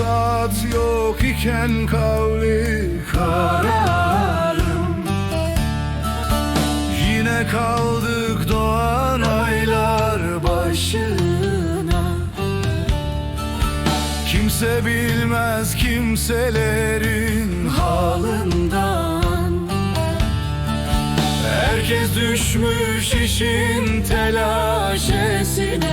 hayat yok iken kavli kararım. Yine kaldık doğan aylar başına. Kimse bilmez kimselerin halından. Herkes düşmüş işin telaşesine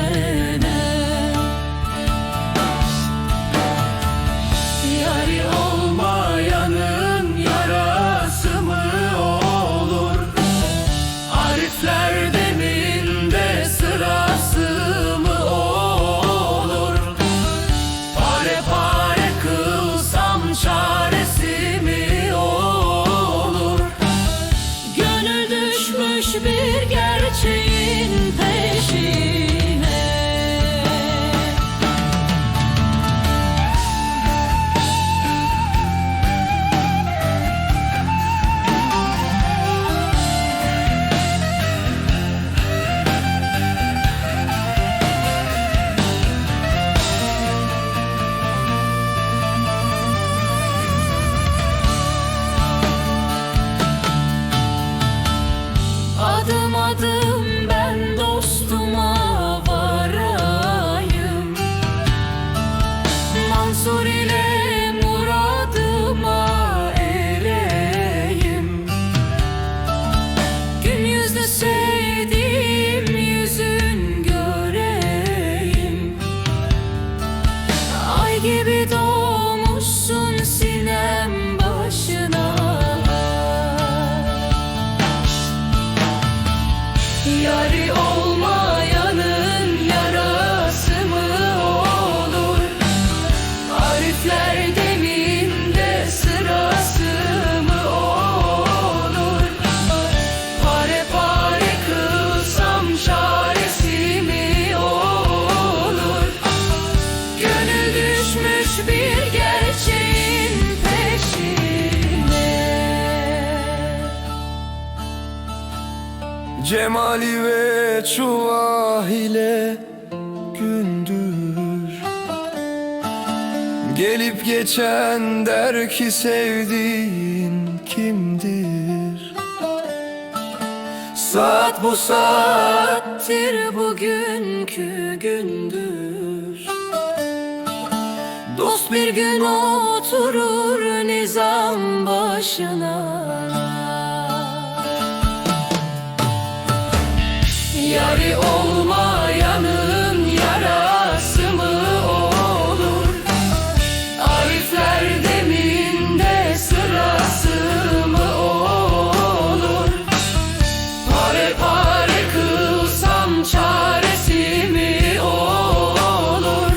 自 Cemali ve çuvah ile gündür. Gelip geçen der ki sevdiğin kimdir? Saat bu saat saattir bugünkü gündür. Dost bir gün oturur nizam başına Yari olmayanın yarası mı olur? Arifler deminde sırası mı olur? Pare pare kılsam çaresi mi olur?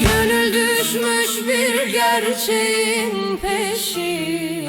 Gönül düşmüş bir gerçeğin peşine